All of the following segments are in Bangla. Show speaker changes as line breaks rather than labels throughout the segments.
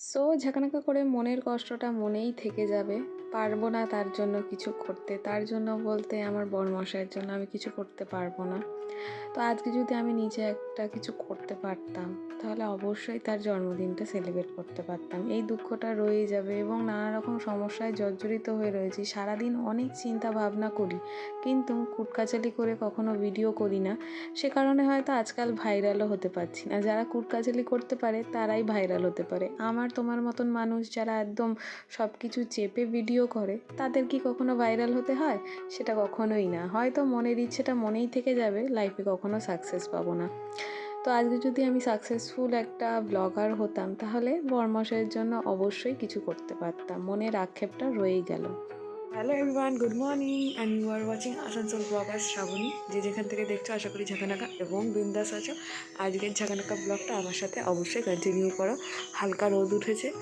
সো ঝাঁকানাকা করে মনের কষ্টটা মনেই থেকে যাবে। পারব না তার জন্য কিছু করতে। তার জন্য বলতে আমার বড়মশাইয়ের জন্য আমি কিছু করতে পারব না। তো আজকে যদি আমি নিজে একটা কিছু করতে পারতাম, তাহলে অবশ্যই তার জন্মদিনটা সেলিব্রেট করতে পারতাম। এই দুঃখটা রয়েই যাবে এবং নানা রকম সমস্যায় জর্জরিত হয়ে রয়েছি। সারাদিন অনেক চিন্তা ভাবনা করি, কিন্তু কুটকাচালি করে কখনো ভিডিও করি না। সে কারণে হয়তো আজকাল ভাইরালও হতে পারছি না। যারা কুটকাচালি করতে পারে, তারাই ভাইরাল হতে পারে। আমার, তোমার মতন মানুষ যারা একদম সব কিছু চেপে ভিডিও করে, তাদের কি কখনো ভাইরাল হতে হয়? সেটা কখনোই না। হয়তো মনের ইচ্ছেটা মনেই থেকে যাবে লাইফে কখনো সাকসেস পাবো না। তো আজকে যদি আমি সাকসেসফুল একটা ব্লগার হতাম, তাহলে বর্মশের জন্য অবশ্যই কিছু করতে পারতাম। মনের আক্ষেপটা রয়েই গেল।
Hello everyone good morning and you are watching Asansol blogger Srabani যে যেখান থেকে দেখছ, আশা করি ঝাঁকানাকা এবং বিন্দাস আছো। আজকের ঝাঁকানাকা ব্লগটা আমার সাথে অবশ্যই কন্টিনিউ করো। হালকা রোদ উঠেছে,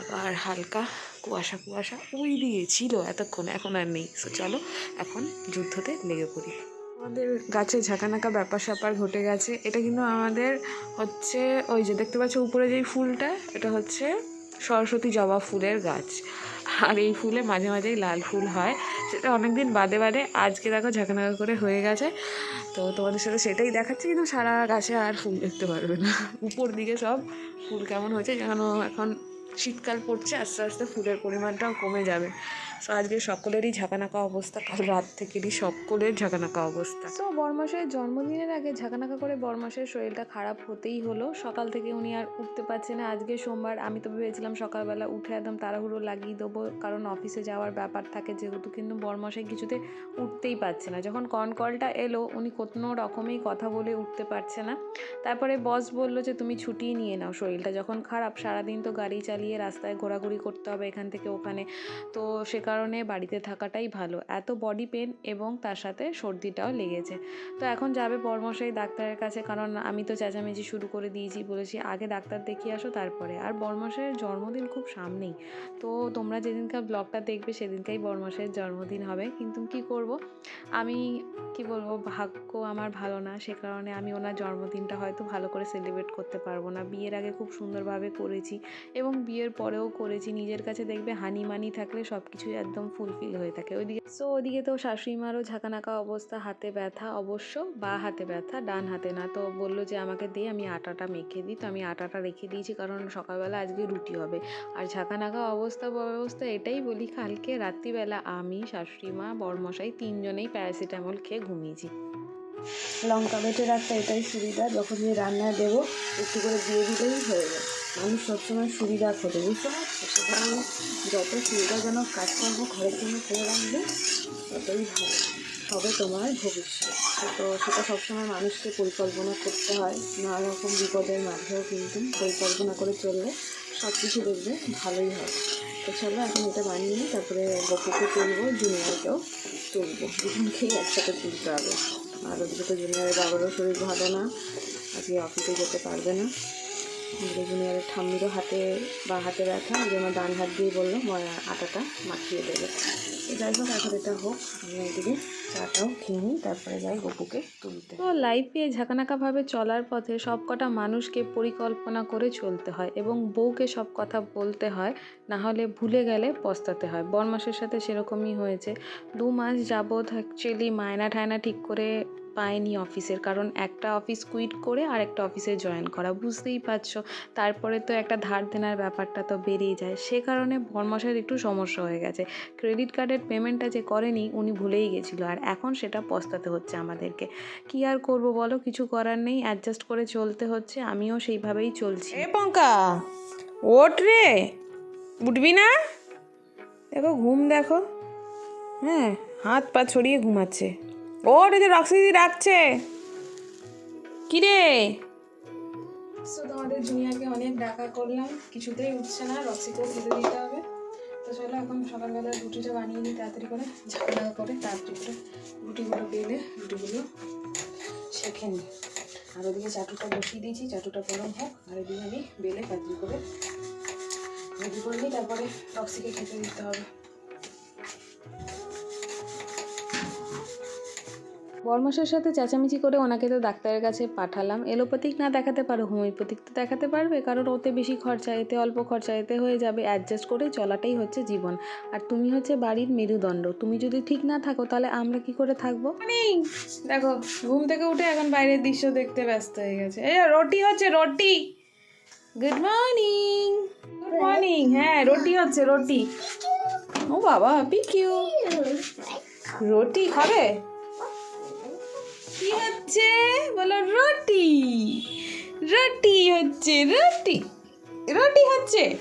আবার হালকা কুয়াশা কুয়াশা ওই দিয়ে ছিল এতক্ষণ, এখন আর নেই। সো চলো, এখন যুদ্ধতে লেগে পড়ি। আমাদের গাছে ঝাঁকানাকা ব্যাপার স্যাপার ঘটে গেছে। এটা কিন্তু আমাদের হচ্ছে ওই যে দেখতে পাচ্ছ উপরে যেই ফুলটা, এটা হচ্ছে সরস্বতী জবা ফুলের গাছ। আর এই ফুলে মাঝে মাঝেই লাল ফুল হয়। সেটা অনেক দিন বাদে বাদে আজকে দেখো ঝাঁকানাকা করে হয়ে গেছে। তো তোমাদের সাথে সেটাই দেখাচ্ছি, কিন্তু সারা গাছে আর ফুল দেখতে পারবে না। উপর দিকে সব ফুল কেমন হয়েছে যেন এখন শীতকাল পড়ছে, আস্তে আস্তে ফুলের পরিমাণটাও কমে যাবে। তো আজকে সকলেরই ঝাঁকানাকা অবস্থা, কাল রাত থেকেরই সকলের ঝাঁকানাকা অবস্থা।
সো বরমাসের জন্মদিনের আগে ঝাঁকানাকা করে বরমাসের শরীরটা খারাপ হতেই হলো। সকাল থেকে উনি আর উঠতে পারছে না। আজকে সোমবার আমি তো ভেবেছিলাম সকালবেলা উঠে একদম তাড়াহুড়ো লাগিয়ে দেবো, কারণ অফিসে যাওয়ার ব্যাপার থাকে যেহেতু, কিন্তু বরমাসাই কিছুতে উঠতেই পারছে না। যখন কন কলটা এলো, উনি কোনো রকমেই কথা বলে উঠতে পারছে না। তারপরে বস বলল যে, তুমি ছুটি নিয়ে নাও, শরীরটা যখন খারাপ, সারাদিন তো গাড়ি চালিয়ে রাস্তায় ঘোরাঘুরি করতে হবে এখান থেকে ওখানে। তো সে কারণে বাড়িতে থাকাটাই ভালো। এত বডি পেন এবং তার সাথে সর্দিটাও লেগেছে। তো এখন যাবে পরমশাই ডাক্তারের কাছে, কারণ আমি তো চেঁচামেচি শুরু করে দিয়েছি, বলেছি আগে ডাক্তার দেখিয়ে আসো, তারপরে। আর বরমশাইয়ের জন্মদিন খুব সামনেই। তো তোমরা যেদিনকার ব্লগটা দেখবে, সেদিনকাই বরমশাইয়ের জন্মদিন হবে। কিন্তু কি করব? আমি, কি বলব, ভাগ্য আমার ভালো না। সে কারণে আমি ওনার জন্মদিনটা হয়তো ভালো করে সেলিব্রেট করতে পারব না। বিয়ের আগে খুব সুন্দরভাবে করেছি এবং বিয়ের পরেও করেছি। নিজের কাছে দেখবে হানি মানি থাকলে সব কিছুই একদম ফুলফিল হয়ে থাকে। ওইদিকে সো ওদিকে তো শাশুড়ি মারও ঝাঁকানাকা অবস্থা, হাতে ব্যথা অবশ্য, বা হাতে ব্যথা, ডান হাতে না। তো বলল যে, আমাকে দিয়ে আমি আটাটা মেখে দিই। তো আমি আটাটা রেখে দিয়েছি, কারণ সকালবেলা আজকে রুটি হবে। আর ঝাঁকানাকা অবস্থা অবস্থা এটাই বলি, কালকে রাত্রিবেলা আমি শাশুড়ি মা বড়মশাই তিনজনেই প্যারাসিটামল খেয়ে ঘুমিয়েছি।
লঙ্কা বেটে রাখতে এটাই সুবিধা, যখন যে রান্নায় দেবো, একটু করে দিয়ে দিলেই হয়ে যায়। মানুষ সবসময় সুবিধা খোঁজে বুঝতে পারছ সে কারণে যত সুবিধাজনক কাজকর্ম ঘরের জন্য করে রাখবে, ততই ভালো। হবে তোমার ভবিষ্যৎ। তো সেটা সবসময় মানুষকে পরিকল্পনা করতে হয়। নানা রকম বিপদের মাঝেও কিন্তু পরিকল্পনা করে চললে সব কিছু দেখবে ভালোই হয় তো চলো, এখন এটা বানিয়ে তারপরে গপুকে তুলবো, জুনিয়রকেও তুলবো। দুজনকেই একসাথে তুলতে হবে। আর ওদিকে তো জুনিয়রের বাবারও শরীর ভালো না, আজকে অফিসে যেতে পারবে না। ওদিকে জুনিয়রের ঠাম্মিরও হাতে বা হাতে ব্যথা যে আমার ডান হাত দিয়ে বলল ময়া আটাটা মাখিয়ে দেবে যাই হোক, এখন এটা হোক, আমি ওইদিকে চাটাও খেয়ে নিই, তারপরে যাই গপুকে তুলতে।
তো লাইফে ঝাঁকানাকাভাবে চলার পথে সব কটা মানুষকে পরিকল্পনা করে চলতে হয় এবং বউকে সব কথা বলতে হয়, না হলে ভুলে গেলে পস্তাতে হয়। বরমাসের সাথে সেরকমই হয়েছে। দু মাস যাবৎ অ্যাকচুয়ালি মায়না ঠায়না ঠিক করে পায়নি অফিসের, কারণ একটা অফিস কুইট করে আর একটা অফিসে জয়েন করা, বুঝতেই পারছ। তারপরে তো একটা ধার দেনার ব্যাপারটা তো বেরিয়ে যায়। সে কারণে বরমাসের একটু সমস্যা হয়ে গেছে। ক্রেডিট কার্ডের পেমেন্টটা যে করেনি, উনি ভুলেই গেছিল। আর এখন সেটা পস্তাতে হচ্ছে আমাদেরকে। কি আর করব বলো? কিছু করার নেই অ্যাডজাস্ট করে চলতে হচ্ছে। আমিও সেইভাবেই চলছি।
পঙ্কা, ওঠ রে। উঠবি না? দেখো, ঘুম দেখো। হ্যাঁ হাত পা ছড়িয়ে ঘুমাচ্ছে। এই যে রক্সি দিদি ডাকছে। কি রে
সো তোমাদের জুনিয়রকে অনেক ডাকা করলাম, কিছুতেই উঠছে না, রক্সিকেও খেতে দিতে হবে। তো চলো, এখন সকালবেলা রুটিটা বানিয়ে নিই তাড়াতাড়ি করে ঝামেলা করে তাড়াতাড়ি করে রুটিগুলো বেলে, রুটিগুলো শেখে নিই। আর ওদিকে চাটুটা বসিয়ে দিয়েছি, চাটুটা গরম হোক, আর এদিকে আমি বেলে তাড়াতাড়ি করে রেডি করে নিই, তারপরে রক্সিকে খেতে দিতে হবে। বরমাসের সাথে চেঁচামেচি করে ওনাকে তো ডাক্তারের কাছে পাঠালাম। এলোপ্যাথিক না দেখাতে পারো, হোমিওপ্যাথিক তো দেখাতে পারবে, কারণ ওতে বেশি খরচা এতে অল্প খরচা এতে হয়ে যাবে অ্যাডজাস্ট করে চলাটাই হচ্ছে জীবন। আর তুমি হচ্ছে বাড়ির মেরুদণ্ড, তুমি যদি ঠিক না থাকো তাহলে আমরা কি করে থাকব? দেখো, ঘুম থেকে উঠে এখন বাইরের দৃশ্য দেখতে ব্যস্ত হয়ে গেছে। এই রুটি হচ্ছে, রুটি! গুড মর্নিং গুড মর্নিং হ্যাঁ রুটি হচ্ছে, রুটি। ও বাবা পিকিউ রুটি খাবে? কি হচ্ছে? বলো, রুটি। রুটি হচ্ছে, রুটি। রুটি হচ্ছে।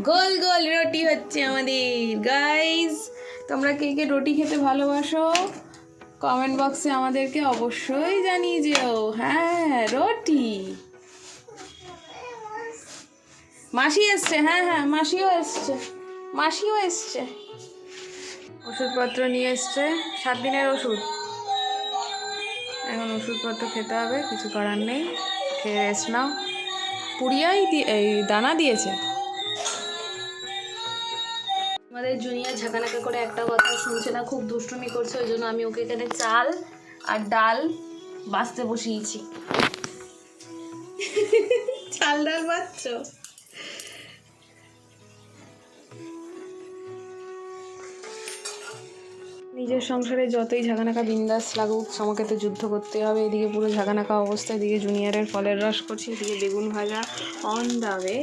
গোল গোল রুটি হচ্ছে আমাদের। গাইস তোমরা কে কে রুটি খেতে ভালোবাসো? কমেন্ট বক্সে আমাদেরকে অবশ্যই জানিয়ে যেও। হ্যাঁ রুটি। মাসি এসছে হ্যাঁ হ্যাঁ মাসিও এসছে। মাসিও এসছে। ওষুধপত্র নিয়ে এসছে, সাত দিনের ওষুধ। ওষুধপত্র খেতে হবে কিছু করার নেই। খেয়ে রেস্ট নাও। পুড়িয়াই এই দানা দিয়েছে। আমাদের জুনিয়র ঝাঁকানাকা করে একটা কথা শুনছে না খুব দুষ্টুমি করছে ওই জন্য আমি ওকে এখানে চাল আর ডাল বাঁচতে বসিয়েছি। চাল ডাল বাচ্চ নিজের সংসারে যতই ঝাঁকানাকা বিন্দাস লাগুক, আমাকে তো যুদ্ধ করতে হবে। এদিকে পুরো ঝাঁকানাকা অবস্থা এদিকে জুনিয়রের ফলের রস করছি, এদিকে বেগুন ভাজা অন দাবে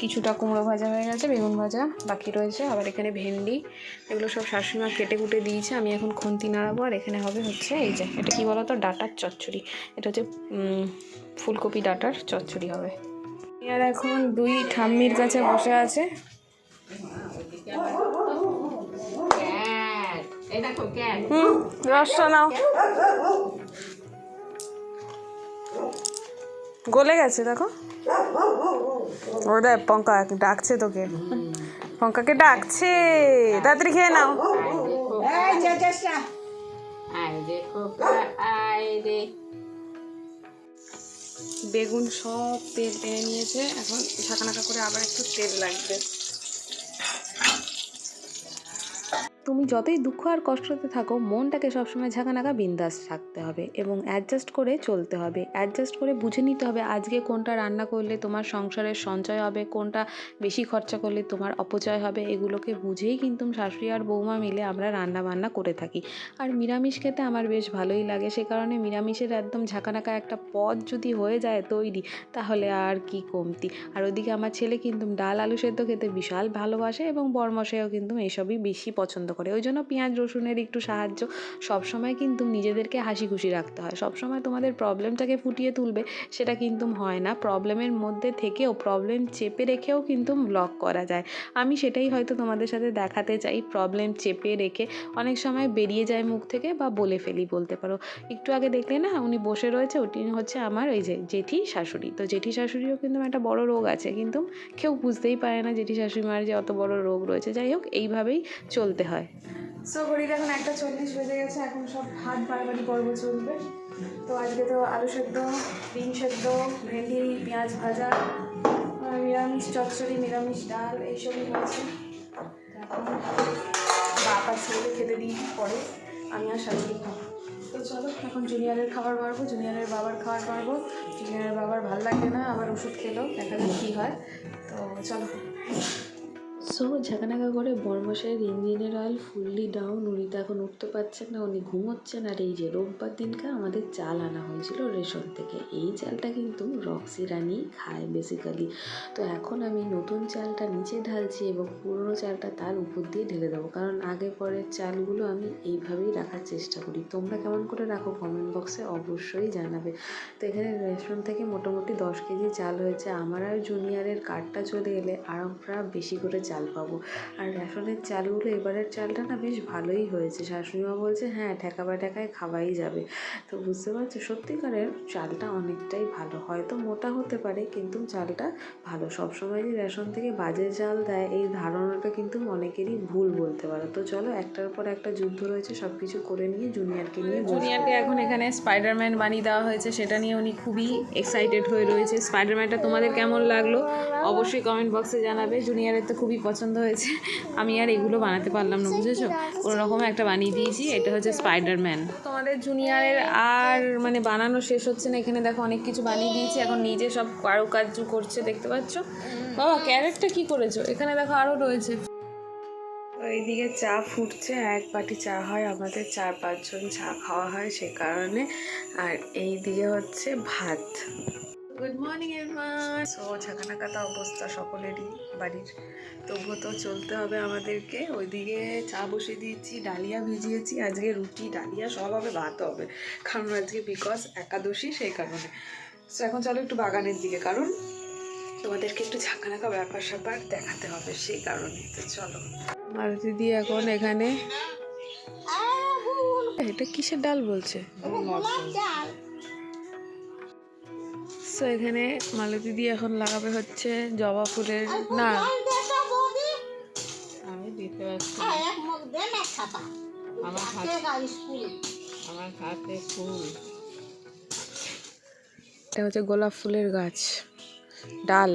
কিছুটা কুমড়ো ভাজা হয়ে গেছে, বেগুন ভাজা বাকি রয়েছে। আবার এখানে ভেন্ডি, এগুলো সব শাশুড়িমা কেটে কুটে দিয়েছে। আমি এখন খুন্তি নাড়াবো, আর এখানে হবে হচ্ছে এই যে, এটা কি বলতো? ডাটার চচ্চড়ি। এটা হচ্ছে ফুলকপি ডাটার চচ্চড়ি হবে। আর এখন দুই ঠাম্মির কাছে বসে আছে। হুম রসটা নাও। গলে গেছে দেখো। ও দেখ পঙ্কা ডাকছে তোকে। পঙ্কাকে ডাকছে। তাড়াতাড়ি খেয়ে নাও। বেগুন সব তেল টেনে নিয়েছে। এখন ঝাঁকানাকা করে আবার একটু তেল লাগবে। তুমি যতই দুঃখ আর কষ্টতে থাকো, মনটাকে সবসময় ঝাঁকানাকা বিন্দাস থাকতে হবে এবং অ্যাডজাস্ট করে চলতে হবে। অ্যাডজাস্ট করে বুঝে নিতে হবে আজকে কোনটা রান্না করলে তোমার সংসারের সঞ্চয় হবে, কোনটা বেশি খরচা করলে তোমার অপচয় হবে, এগুলোকে বুঝেই কিন্তু শাশুড়ি আর বৌমা মিলে আমরা রান্না বান্না করে থাকি। আর নিরামিষ খেতে আমার বেশ ভালোই লাগে, সে কারণে নিরামিষের একদম ঝাঁকানাকা একটা পদ যদি হয়ে যায় তৈরি, তাহলে আর কি কমতি। আর ওদিকে আমার ছেলে কিন্তু ডাল, আলু সেদ্ধ খেতে বিশাল ভালোবাসে এবং বরমশাইও কিন্তু এইসবই বেশি পছন্দ করে। ওই জন্য পেঁয়াজ, রসুনের একটু সাহায্য। সবসময় কিন্তু নিজেদেরকে হাসি খুশি রাখতে হয়। সবসময় তোমাদের প্রবলেমটাকে ফুটিয়ে তুলবে, সেটা কিন্তু হয় না। প্রবলেমের মধ্যে থেকেও প্রবলেম চেপে রেখেও কিন্তু ব্লগ করা যায়। আমি সেটাই হয়তো তোমাদের সাথে দেখাতে চাই। প্রবলেম চেপে রেখে অনেক সময় বেরিয়ে যায় মুখ থেকে বা বলে ফেলি বলতে পারো। একটু আগে দেখলে না, উনি বসে রয়েছে, ওটি হচ্ছে আমার ওই যে জেঠি শাশুড়ি। তো জেঠি শাশুড়িও কিন্তু একটা বড় রোগ আছে, কিন্তু কেউ বুঝতেই পারে না জেঠি শাশুড়ি মার যে অত বড় রোগ রয়েছে। যাই হোক, এইভাবেই চলতে হয়। সো ঘড়িতে এখন একটা চল্লিশ বেজে গেছে, এখন সব ভাত বাড়াবাড়ি পর্ব চলবে। তো আজকে তো আলু সেদ্ধ, বিন সেদ্ধ, ভেন্ডি, পেঁয়াজ ভাজা নিরামিষ, চচ্চড়ি, নিরামিষ ডাল, এইসবই হয়েছে। এখন ছেলেকে খেতে দিই পরে, আমি আর শাশুড়ি খাব। তো চলো, এখন জুনিয়রের খাবার বাড়বো, জুনিয়রের বাবার খাবার বাড়বো। জুনিয়রের বাবার ভালো লাগে না, আবার ওষুধ খেলো, দেখা যাক কী হয়। তো চলো। সো ঝাঁকানাকা করে বর্মশের ইঞ্জিনের অয়েল ফুললি ডাউন উনি তো এখন উঠতে পারছেন না, উনি ঘুমোচ্ছেন। আর এই যে রোববার দিনকে আমাদের চাল আনা হয়েছিল রেশন থেকে। এই চালটা কিন্তু রক্সি রানি খায় বেসিক্যালি তো এখন আমি নতুন চালটা নিচে ঢালছি এবং পুরনো চালটা তার উপর দিয়ে ঢেলে দেবো। কারণ আগে পরের চালগুলো আমি এইভাবেই রাখার চেষ্টা করি। তোমরা কেমন করে রাখো কমেন্ট বক্সে অবশ্যই জানাবে। তো এখানে রেশন থেকে মোটামুটি দশ কেজি চাল হয়েছে। আমার আর জুনিয়রের কার্ডটা চলে এলে আর আমরা বেশি করে চাল পাবো। আর রেশনের চালগুলো, এবারের চালটা না বেশ ভালোই হয়েছে। শাশুড়িমা বলছে হ্যাঁ ঠেকা ঠেকায় খাওয়াই যাবে। তো বুঝতে পারছ? সত্যিকারের চালটা অনেকটাই ভালো। হয়তো মোটা হতে পারে, কিন্তু চালটা ভালো। সবসময় যে রেশন থেকে বাজে চাল দেয়, এই ধারণাটা কিন্তু অনেকেরই ভুল বলতে পারো। তো চলো, একটার পর একটা যুদ্ধ রয়েছে সব কিছু করে নিয়ে জুনিয়রকে নিয়ে জুনিয়রকে এখন এখানে স্পাইডারম্যান বানিয়ে দেওয়া হয়েছে, সেটা নিয়ে উনি খুবই এক্সাইটেড হয়ে রয়েছে। স্পাইডারম্যানটা তোমাদের কেমন লাগল? অবশ্যই কমেন্ট বক্সে জানাবে। জুনিয়রের তো খুবই পছন্দ। পছন্দ হয়েছে। আমি আর এগুলো বানাতে পারলাম না, বুঝেছ? রকম একটা বানিয়ে দিয়েছি, এটা হচ্ছে স্পাইডারম্যান তোমাদের জুনিয়রের আর মানে বানানো শেষ হচ্ছে না, এখানে দেখো অনেক কিছু বানিয়ে দিয়েছি, এখন নিজে সব কারুকার্য করছে, দেখতে পাচ্ছ? বাবা ক্যারেটটা কি করেছ? এখানে দেখো আরও রয়েছে।
এইদিকে চা ফুটছে, এক বাটি চা হয়, আমাদের চার পাঁচজন চা খাওয়া হয় সে কারণে। আর এই দিকে হচ্ছে ভাত। গুড মর্নিং এভরিওয়ান সো ঝাঁকানাকাতা অবস্থা সকলেরই বাড়ির। তবুও তো চলতে হবে আমাদেরকে। ওইদিকে চা বসিয়ে দিয়েছি ডালিয়া ভিজিয়েছি। আজকে রুটি ডালিয়া সব হবে ভাত হবে। কারণ আজকে বিকজ একাদশী সেই কারণে। সো এখন চলো একটু বাগানের দিকে। কারণ তোমাদেরকে একটু ঝাঁকানাকা ব্যাপার স্যাপার দেখাতে হবে সেই কারণে। তো চলো। মারুতি দিয়ে এখন এখানে। এটা কিসের ডাল বলছে? সো এখানে মালতী দিয়ে এখন লাগাবে হচ্ছে জবা ফুলের না।
আমি দিতে পারছি আমার হাত আমার হাতে ফুল।
এটা হচ্ছে গোলাপ ফুলের গাছ। ডাল।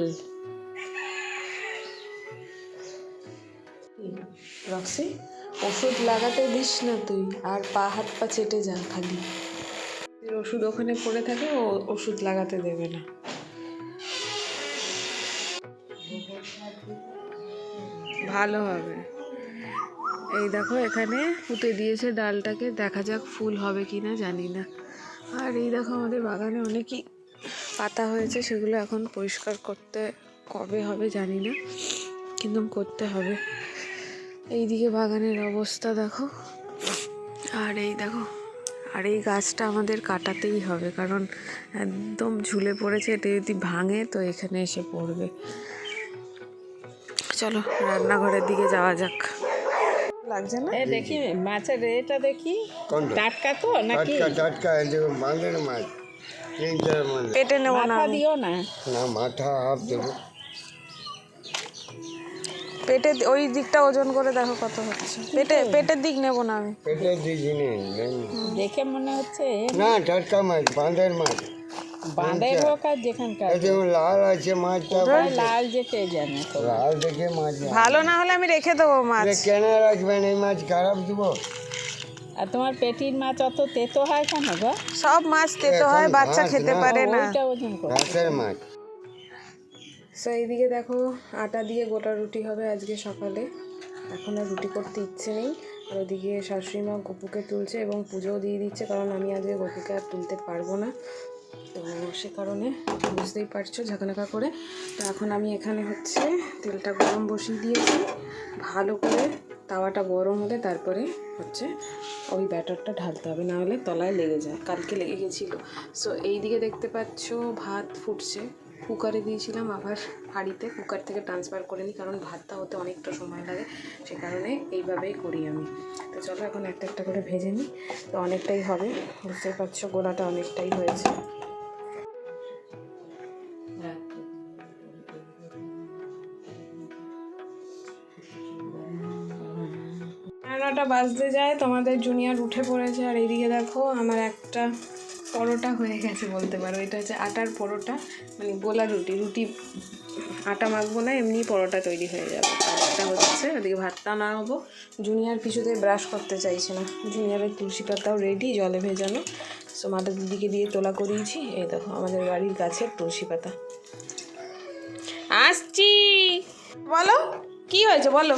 রক্সি? ওষুধ লাগাতে দিস না তুই আর পা হাত পা চেটে যা খালি। ওষুধ ওখানে পড়ে থাকে, ও ওষুধ লাগাতে দেবে না। ভালো হবে। এই দেখো, এখানে পুঁতে দিয়েছে ডালটাকে, দেখা যাক ফুল হবে কি না জানি না। আর এই দেখো, আমাদের বাগানে অনেকই পাতা হয়েছে, সেগুলো এখন পরিষ্কার করতে কবে হবে জানি না, কিন্তু করতে হবে। এইদিকে বাগানের অবস্থা দেখো। আর এই দেখো আর এই গাছটা আমাদের কাটাতেই হবে কারণ একদম ঝুলে পড়েছে এটা যদি ভাঙে তো এখানে এসে পড়বে। চলো রান্নাঘরের দিকে যাওয়া যাক। লাগছে না?
দেখি মাছের এটা দেখি। টাটকা তো নাকি?
টাটকা মাছ।
পেটে নেব না
দিও না।
না মাথা হাফ দেবো।
পেটে ওই দিকটা ওজন করে দেখো কত হচ্ছে। পেটে পেটের দিক নেব না আমি।
পেটে দিয়েছি নে, নেন।
দেখে মনে হচ্ছে
না টাটকা মাছ বাঁধের মাছ।
বাঁধের হোক আর যেখানকার।
লাল আছে মাছটা
লাল যে কে জানে তো।
লাল দেখে মাছ
ভালো না হলে আমি রেখে দেবো মাছ।
কেন রাখবেন এই মাছ? খারাপ দিব?
আর তোমার পেটির মাছ অত তেতো হয় কেন গো?
সব মাছ তেতো হয় বাচ্চা খেতে পারে না।
ওইটা ওজন
মাছ।
সো এইদিকে দেখো আটা দিয়ে গোটা রুটি হবে আজকে সকালে। এখন আর রুটি করতে ইচ্ছে নেই। আর ওদিকে শাশুড়ি মা গপুকে তুলছে এবং পুজোও দিয়ে দিচ্ছে, কারণ আমি আজকে গপুকে আর তুলতে পারব না। তো সে কারণে বুঝতেই পারছ ঝাঁকানাকা করে। তো এখন আমি এখানে হচ্ছে তেলটা গরম বসিয়ে দিয়েছি। ভালো করে তাওয়াটা গরম হলে তারপরে হচ্ছে ওই ব্যাটারটা ঢালতে হবে না হলে তলায় লেগে যায়, কালকে লেগে গেছিল। সো এই দিকে দেখতে পাচ্ছ ভাত ফুটছে। কুকারে দিয়েছিলাম, আবার হাঁড়িতে কুকার থেকে ট্রান্সফার করে নিই, কারণ ভাতটা হতে অনেকটা সময় লাগে, সে কারণে এইভাবেই করি আমি। তো চলো এখন একটা একটা করে ভেজে নিই, তো অনেকটাই হবে বুঝতেই পারছ গোলাটা অনেকটাই হয়েছে। বাজতে যায়, তোমাদের জুনিয়র উঠে পড়েছে, আর এইদিকে দেখো, আমার একটা পরোটা হয়ে গেছে বলতে পারো। এটা হচ্ছে আটার পরোটা মানে গোলা রুটি। রুটি, আটা মাখবো না, এমনি পরোটা তৈরি হয়ে যাবে। একটা হচ্ছে ওদিকে ভাতটা না হব জুনিয়র কিছুতে ব্রাশ করতে চাইছে না। জুনিয়ারের তুলসী পাতাও রেডি জলে ভেজানো। সো মাটা দিদিকে দিয়ে তোলা করিয়েছি। এই দেখো, আমাদের বাড়ির গাছের তুলসী পাতা। আসছি! বলো, কি হয়েছে বলো?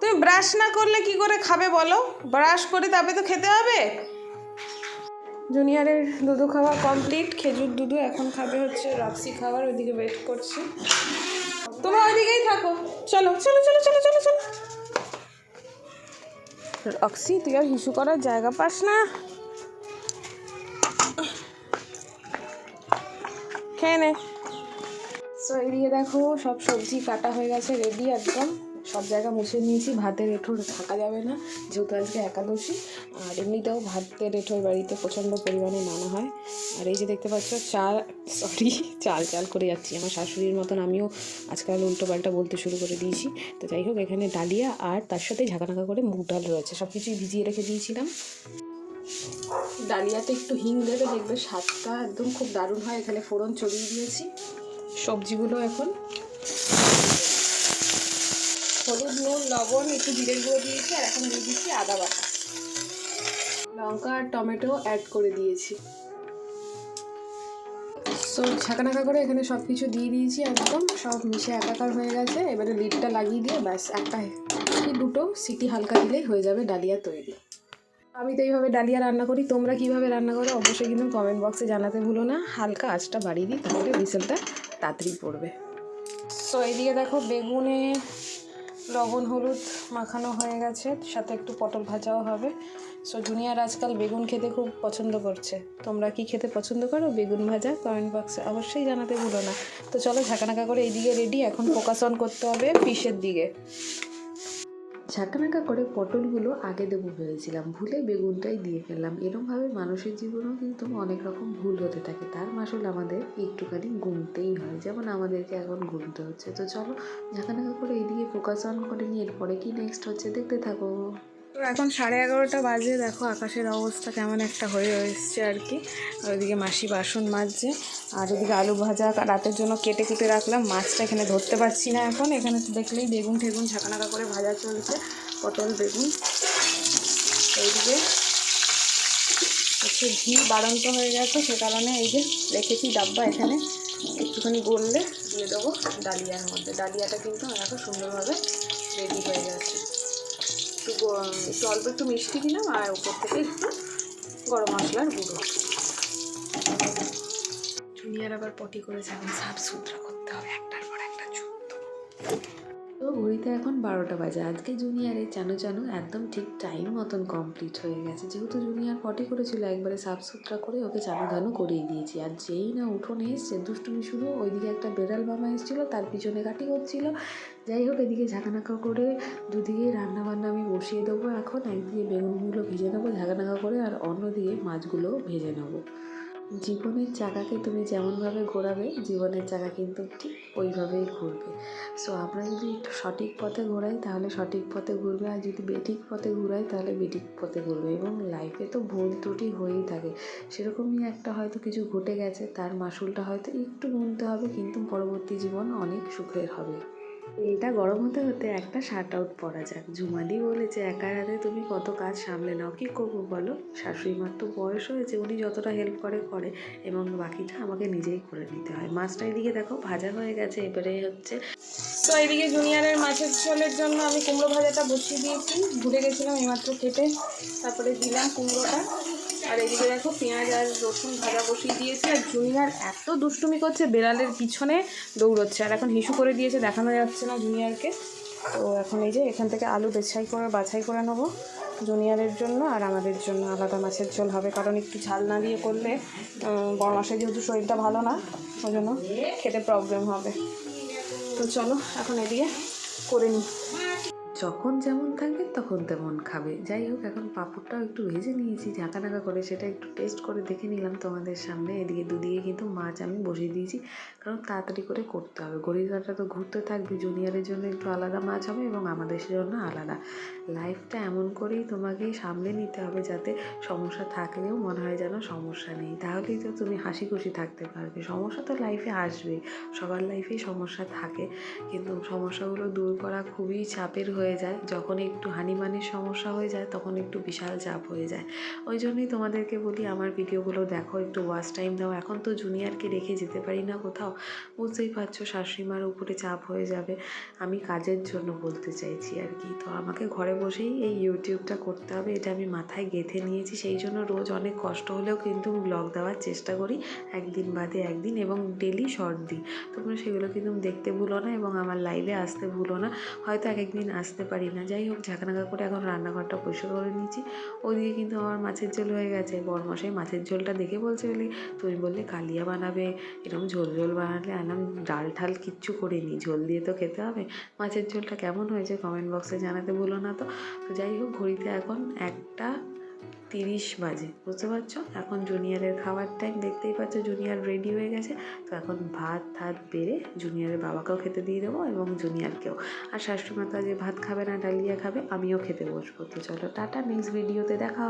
তুমি ব্রাশ না করলে কি করে খাবে বলো? ব্রাশ করে তবে তো খেতে হবে? জুনিয়রের দুধু খাওয়া কমপ্লিট। খেজুর দুধু এখন খাবে হচ্ছে রক্সি খাবার ওইদিকে ওয়েট করছি। তোমরা ওইদিকেই থাকো। চলো চলো চলো চলো চলো চলো। রক্সি তুই আর হিসু করার জায়গা পাস না। খেয়ে নে। সো এদিকে দেখো, সব সবজি কাটা হয়ে গেছে রেডি একদম। সব জায়গা মুছে নিয়েছি, ভাতের এঁঠোর থাকা যাবে না, যেহেতু আজকে একাদশী। এমনিতেও ভাতের এঁঠোর বাড়িতে প্রচণ্ড পরিমাণে নানা হয়। আর এই যে দেখতে পাচ্ছ, চাল সরি চাল চাল করে যাচ্ছি। আমার শাশুড়ির মতন আমিও আজকাল উল্টো পাল্টা বলতে শুরু করে দিয়েছি। তো যাই হোক, এখানে ডালিয়া আর তার সাথে ঝাঁকানাকা করে মুগ ডাল রয়েছে। সব কিছুই ভিজিয়ে রেখে দিয়েছিলাম। ডালিয়াতে একটু হিং দেবে, দেখবে স্বাদটা একদম খুব দারুণ হয়। এখানে ফোড়ন চড়িয়ে দিয়েছি। সবজিগুলো এখন হলুদ, নুন, লবণ, একটু জিরের গুঁড়ো দিয়েছি। আর এখন দিয়ে দিচ্ছি আদা বাটা। লঙ্কা আর টমেটো অ্যাড করে দিয়েছি। সো ছাকানাকা করে এখানে সব কিছু দিয়ে দিয়েছি, একদম সব মিশে একাকার হয়ে গেছে। এবারে লিডটা লাগিয়ে দিয়ে ব্যাস, একটা কি দুটো সিটি হালকা দিলেই হয়ে যাবে ডালিয়া তৈরি। আমি তো এইভাবে ডালিয়া রান্না করি, তোমরা কীভাবে রান্না করো অবশ্যই কিন্তু কমেন্ট বক্সে জানাতে ভুলো না। হালকা আঁচটা বাড়িয়ে দিই, তাহলে বিসেলটা তাড়াতাড়ি পড়বে। সো এইদিকে দেখো বেগুনে লবণ, হলুদ মাখানো হয়ে গেছে, সাথে একটু পটল ভাজাও হবে। সো জুনিয়ার আজকাল বেগুন খেতে খুব পছন্দ করছে। তোমরা কি খেতে পছন্দ করো? বেগুন ভাজা কমেন্ট বক্সে অবশ্যই জানাতে ভুলো না। তো চলো ঝাঁকানাকা করে এইদিকে রেডি এখন ফোকাস অন করতে হবে পিসের দিকে।
ঝাঁকানাকা করে পটলগুলো আগে দেবো ভেবেছিলাম ভুলে বেগুনটাই দিয়ে ফেললাম। এরমভাবে মানুষের জীবনেও কিন্তু অনেক রকম ভুল হতে থাকে। তার মাসুল আমাদের একটুখানি গুনতেই হয়। যেমন আমাদেরকে এখন গুনতে হচ্ছে। তো চলো ঝাঁকানাকা করে এদিকে ফোকাস অন করে নিয়ে এরপরে কি নেক্সট হচ্ছে? দেখতে থাকো।
তো এখন সাড়ে এগারোটা বাজে, দেখো আকাশের অবস্থা কেমন একটা হয়ে এসছে আর কি। আর ওইদিকে মাসি বাসন মাজছে, আর ওদিকে আলু ভাজা রাতের জন্য কেটে কুটে রাখলাম, মাছটা এখানে ধরতে পারছি না এখন। এখানে তো দেখলেই বেগুন ঠেগুন, ঝাঁকানাকা করে ভাজা চলছে, পটল, বেগুন। এইদিকে হচ্ছে ঘি বাড়ন্ত হয়ে গেছে, সে কারণে এই যে রেখেছি ডাব্বা এখানে। একটুখানি গললে দিয়ে দেবো ডালিয়ার মধ্যে। ডালিয়াটা কিন্তু দেখো সুন্দরভাবে রেডি হয়ে গেছে। একটু একটু অল্প একটু মিষ্টি দিলাম, আর উপর থেকে একটু গরম মশলার গুঁড়ো। জুনিয়র আবার পটি করেছে এখন সাফ সুতরা
ঘড়িতে এখন বারোটা বাজে। আজকে জুনিয়রের চানু চানু একদম ঠিক টাইম মতন কমপ্লিট হয়ে গেছে। যেহেতু জুনিয়র পটি করেছিল, একবারে সাফ সুতরা করে ওকে চানু ধানু করিয়ে দিয়েছি। আর যেই না উঠোনে এসছে, দুষ্টুমি শুরু, ওইদিকে একটা বেড়াল মামা এসেছিল, তার পিছনে কাটি করছিল যাই হোক, এদিকে ঝাঁকানাকা করে দুদিকে রান্না বান্না আমি বসিয়ে দেবো এখন। একদিকে বেগুনগুলো ভেজে নেব, ঝাঁকানাকা করে, আর অন্যদিকে মাছগুলো ভেজে নেব। জীবনের চাকাকে তুমি যেমনভাবে ঘোরাবে, জীবনের চাকা কিন্তু ঠিক ওইভাবেই ঘুরবে। সো আমরা যদি একটু সঠিক পথে ঘোরাই, তাহলে সঠিক পথে ঘুরবে। আর যদি বেঠিক পথে ঘুরাই, তাহলে বেঠিক পথে ঘুরবে। এবং লাইফে তো ভুল ত্রুটি হয়েই থাকে। সেরকমই একটা হয়তো কিছু ঘটে গেছে, তার মাসুলটা হয়তো একটু গুনতে হবে, কিন্তু পরবর্তী জীবন অনেক সুখের হবে। এটা গরম হতে হতে একটা শার্ট আউট পরা যাক। ঝুমালি বলেছে, একা হাতে তুমি কত কাজ সামলে নাও, কী করব বলো? শাশুড়ি মার তো বয়স হয়েছে, উনি যতটা হেল্প করে করে এবং বাকিটা আমাকে নিজেই করে নিতে হয়। মাছটা এদিকে দেখো, ভাজা হয়ে গেছে, এবারে হচ্ছে
তো এদিকে জুনিয়রের মাছের ঝোলের জন্য আমি কুমড়ো ভাজাটা বসিয়ে দিয়েছি। ভুলে গেছিলাম এইমাত্র কেটে তারপরে দিলাম কুমড়োটা। আর এদিকে দেখো পেঁয়াজ আর রসুন ভাজা বসিয়ে দিয়েছি, আর জুনিয়র এত দুষ্টুমি করছে, বেড়ালের পিছনে দৌড়চ্ছে। আর এখন হিসু করে দিয়েছে, দেখানো যাচ্ছে না জুনিয়রকে। তো এখন এই যে এখান থেকে আলু বেছাই করে, বাছাই করে নেব জুনিয়রের জন্য, আর আমাদের জন্য আলাদা মাছের ঝোল হবে। কারণ একটু ঝাল না দিয়ে করলে বড় মাসের যেহেতু শরীরটা ভালো না, ওই জন্য খেতে প্রবলেম হবে। তো চলো, এখন এদিকে করে নিই।
যখন যেমন থাকবে তখন তেমন খাবে। যাই হোক, এখন পাঁপড়টাও একটু ভেজে নিয়েছি, ঝাঁকা নাকা করে সেটা একটু টেস্ট করে দেখে নিলাম তোমাদের সামনে। এদিকে দুদিকে কিন্তু মাছ আমি বসিয়ে দিয়েছি, কারণ তাড়াতাড়ি করে করতে হবে। কাঁটা তো ঘুরতে থাকবে জুনিয়রের জন্য একটু আলাদা মাছ হবে এবং আমাদের জন্য আলাদা। লাইফটা এমন করেই তোমাকে সামলে নিতে হবে যাতে সমস্যা থাকলেও মনে হয় যেন সমস্যা নেই। তাহলেই তো তুমি হাসি খুশি থাকতে পারবে। সমস্যা তো লাইফে আসবে সবার লাইফেই সমস্যা থাকে। কিন্তু সমস্যাগুলো দূর করা খুবই চাপের হয়ে যায়। যখন একটু হানিমানির সমস্যা হয়ে যায়, তখন একটু বিশাল চাপ হয়ে যায়। ওই জন্যই তোমাদেরকে বলি, আমার ভিডিওগুলো দেখো, একটু ওয়াচ টাইম দাও। এখন তো জুনিয়রকে রেখে যেতে পারি না কোথাও। বুঝতেই পারছ, শাশুড়িমার উপরে চাপ হয়ে যাবে। আমি কাজের জন্য বলতে চাইছি আর কি। তো আমাকে ঘরে বসেই এই ইউটিউবটা করতে হবে। এটা আমি মাথায় গেঁথে নিয়েছি। সেই জন্য রোজ অনেক কষ্ট হলেও কিন্তু ব্লগ দেওয়ার চেষ্টা করি। একদিন বাদে একদিন এবং ডেলি শর্ট দিই। তোমরা সেগুলো কিন্তু দেখতে ভুলো না এবং আমার লাইভে আসতে ভুলো না। হয়তো এক একদিন আসতে পারি না। যাই হোক, ঝাঁকানাকা করে এখন রান্নাঘরটা পরিষ্কার করে নিয়েছি। ওইদিকে কিন্তু আমার মাছের ঝোল হয়ে গেছে। বড়মশাই মাছের ঝোলটা দেখে বলছে বলে, তুমি বললে কালিয়া বানাবে, এরকম ঝোল ঝোল বানালে আনাম ডাল ঠাল কিচ্ছু করিনি, ঝোল দিয়ে তো খেতে হবে। মাছের ঝোলটা কেমন হয়েছে কমেন্ট বক্সে জানাতে ভুলো না তো। তো যাই হোক, ঘড়িতে এখন একটা তিরিশ বাজে, বুঝতে পারছ? এখন জুনিয়রের খাবার টাইম দেখতেই পাচ্ছ জুনিয়র রেডি হয়ে গেছে। তো এখন ভাত ভাত বেড়ে জুনিয়রের বাবাকেও খেতে দিয়ে দেবো এবং জুনিয়রকেও। আর শাশুড়ি মাতা যে ভাত খাবে না, ডালিয়া খাবে, আমিও খেতে বসবো। তো চলো, টাটা নেক্সট ভিডিওতে দেখা।